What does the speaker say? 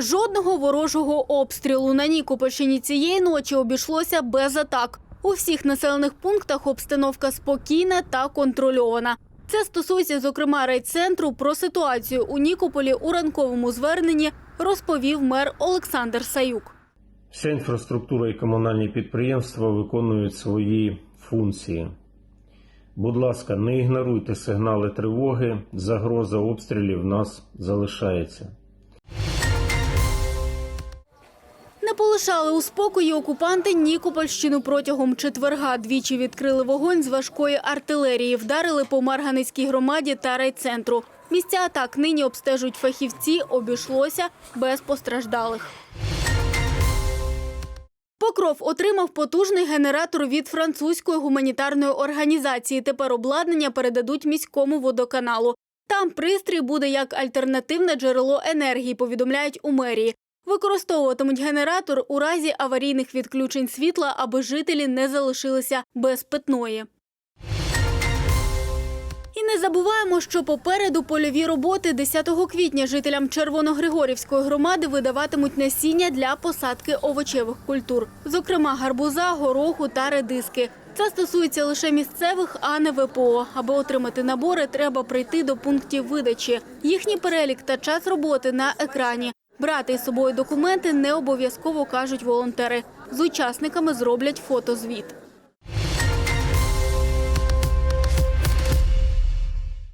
Жодного ворожого обстрілу на Нікопольщині цієї ночі обійшлося без атак. У всіх населених пунктах обстановка спокійна та контрольована. Це стосується, зокрема, райцентру. Про ситуацію у Нікополі у ранковому зверненні розповів мер Олександр Саюк. Вся інфраструктура і комунальні підприємства виконують свої функції. Будь ласка, не ігноруйте сигнали тривоги, загроза обстрілів нас залишається. Полишали у спокої окупанти Нікопольщину протягом четверга. Двічі відкрили вогонь з важкої артилерії, вдарили по Марганицькій громаді та райцентру. Місця атак нині обстежують фахівці, обійшлося без постраждалих. Покров отримав потужний генератор від французької гуманітарної організації. Тепер обладнання передадуть міському водоканалу. Там пристрій буде як альтернативне джерело енергії, повідомляють у мерії. Використовуватимуть генератор у разі аварійних відключень світла, аби жителі не залишилися без питної. І не забуваємо, що попереду польові роботи 10 квітня жителям Червоногригорівської громади видаватимуть насіння для посадки овочевих культур, зокрема гарбуза, гороху та редиски. Це стосується лише місцевих, а не ВПО. Аби отримати набори, треба прийти до пунктів видачі. Їхній перелік та час роботи на екрані. Брати із собою документи не обов'язково кажуть волонтери. З учасниками зроблять фотозвіт.